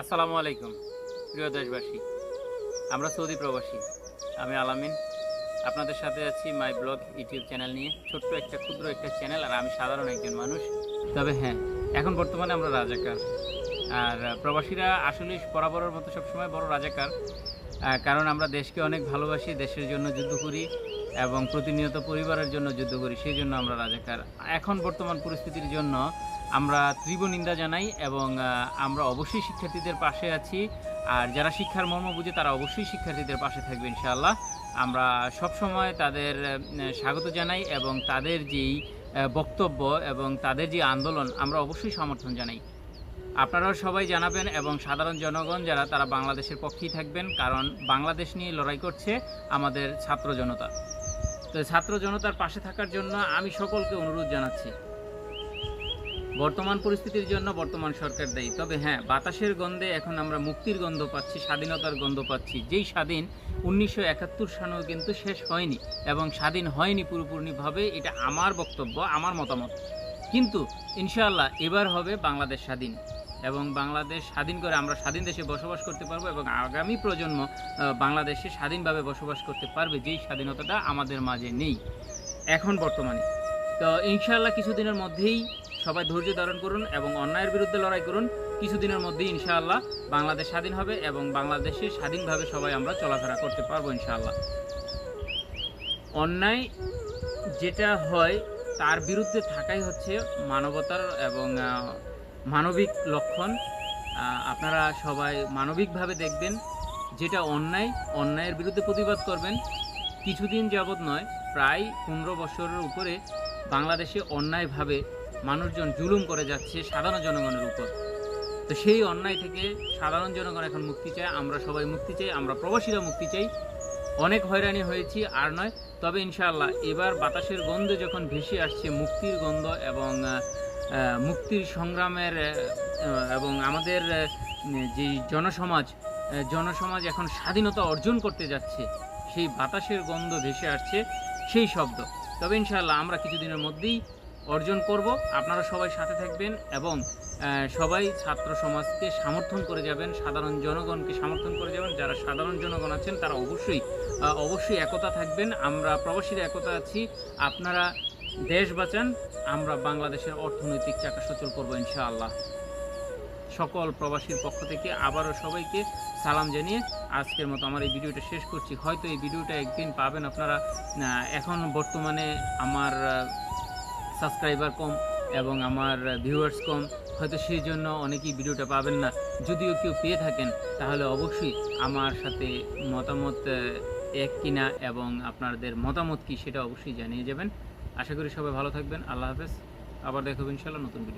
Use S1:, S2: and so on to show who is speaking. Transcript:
S1: আসসালামু আলাইকুম, প্রিয় দেশবাসী। আমরা সৌদি প্রবাসী। আমি আলামিন। আপনাদের সাথে আছি মাই ব্লগ, ইউটিউব চ্যানেল নিয়ে। ছোট্ট একটা, ক্ষুদ্র একটা চ্যানেল, আর আমি সাধারণ একজন মানুষ। তবে হ্যাঁ এখন বর্তমানে আমরা রাজাকার। আর প্রবাসীরা আসলে বরাবরের মতো সবসময় বড় রাজাকার। কারণ আমরা দেশকে অনেক ভালোবাসি, দেশের জন্য যুদ্ধ করি এবং প্রতিনিয়ত পরিবারের জন্য যুদ্ধ করি, সেই জন্য আমরা রাজাকার। এখন বর্তমান পরিস্থিতির জন্য আমরা তীব্র নিন্দা জানাই এবং আমরা অবশ্যই শিক্ষার্থীদের পাশে আছি। আর যারা শিক্ষার মর্ম বুঝে, তারা অবশ্যই শিক্ষার্থীদের পাশে থাকবে, ইনশাআল্লাহ। আমরা সব সময় তাদের স্বাগত জানাই এবং তাদের যেই বক্তব্য এবং তাদের যে আন্দোলন, আমরা অবশ্যই সমর্থন জানাই। আপনারাও সবাই জানাবেন এবং সাধারণ জনগণ যারা, তারা বাংলাদেশের পক্ষেই থাকবেন, কারণ বাংলাদেশ নিয়ে লড়াই করছে আমাদের ছাত্র জনতা। ছাত্র জনতার পাশে থাকার জন্য আমি সকলকে অনুরোধ জানাচ্ছি। বর্তমান পরিস্থিতির জন্য বর্তমান সরকার দায়ী। তবে হ্যাঁ বাতাসের গন্ধে এখন আমরা মুক্তির গন্ধ পাচ্ছি, স্বাধীনতার গন্ধ পাচ্ছি। যেই স্বাধীন উনিশশো একাত্তর সালেও কিন্তু শেষ হয়নি এবং স্বাধীন হয়নি পুরোপুরিভাবে এটা আমার বক্তব্য, আমার মতামত। কিন্তু ইনশাআল্লাহ এবার হবে বাংলাদেশ স্বাধীন। এবং বাংলাদেশ স্বাধীন করে আমরা স্বাধীন দেশে বসবাস করতে পারব এবং আগামী প্রজন্ম বাংলাদেশে স্বাধীনভাবে বসবাস করতে পারবে, যেই স্বাধীনতাটা আমাদের মাঝে নেই, এখন বর্তমানে। তো ইনশাআল্লাহ কিছুদিনের মধ্যেই সবাই ধৈর্য ধারণ করুন এবং অন্যায়ের বিরুদ্ধে লড়াই করুন। কিছুদিনের মধ্যেই ইনশাআল্লাহ বাংলাদেশ স্বাধীন হবে এবং বাংলাদেশে স্বাধীনভাবে সবাই আমরা চলাফেরা করতে পারব ইনশাআল্লাহ। অন্যায় যেটা হয়, তার বিরুদ্ধে থাকাই হচ্ছে মানবতার এবং মানবিক লক্ষণ আপনারা সবাই মানবিকভাবে দেখবেন, যেটা অন্যায়, অন্যায়ের বিরুদ্ধে প্রতিবাদ করবেন। কিছুদিন যাবৎ নয়, প্রায় পনেরো বছরের উপরে বাংলাদেশে অন্যায়ভাবে মানুষজন জুলুম করে যাচ্ছে সাধারণ জনগণের উপর। তো সেই অন্যায় থেকে সাধারণ জনগণ এখন মুক্তি চায়, আমরা সবাই মুক্তি চাই, আমরা প্রবাসীরা মুক্তি চাই। অনেক হয়রানি হয়েছি, আর নয়, তবে ইনশাআল্লাহ এবার বাতাসের গন্ধ যখন ভেসে আসছে, মুক্তির গন্ধ এবং মুক্তির সংগ্রামের এবং আমাদের যে জনসমাজ জনসমাজ এখন স্বাধীনতা অর্জন করতে যাচ্ছে, সেই বাতাসের গন্ধ ভেসে আসছে, সেই শব্দ। তবে ইনশাআল্লাহ আমরা কিছুদিনের মধ্যেই অর্জন করব। আপনারা সবাই সাথে থাকবেন এবং সবাই ছাত্র সমাজকে সমর্থন করে যাবেন, সাধারণ জনগণকে সমর্থন করে যাবেন। যারা সাধারণ জনগণ আছেন, তারা অবশ্যই অবশ্যই একতা থাকবেন। আমরা প্রবাসীরা একতা আছি। আপনারা দেশ বাঁচান, আমরা বাংলাদেশের অর্থনৈতিক চাকা সচল করব ইনশাআল্লাহ। সকল প্রবাসীর পক্ষ থেকে আবারও সবাইকে সালাম জানিয়ে আজকের মতো আমার এই ভিডিওটা শেষ করছি। হয়তো এই ভিডিওটা একদিন পাবেন আপনারা। এখন বর্তমানে আমার সাবস্ক্রাইবার কম এবং আমার ভিউয়ার্স কম। হয়তো সেই জন্য অনেকেই ভিডিওটা পাবেন না। যদিও কেউ পেয়ে থাকেন, তাহলে অবশ্যই আমার সাথে মতামত এক কিনা এবং আপনাদের মতামত কি সেটা অবশ্যই জানিয়ে যাবেন। আশা করি সবাই ভালো থাকবেন। আল্লাহ হাফেজ। আবার দেখো ইনশাল্লাহ নতুন ভিডিও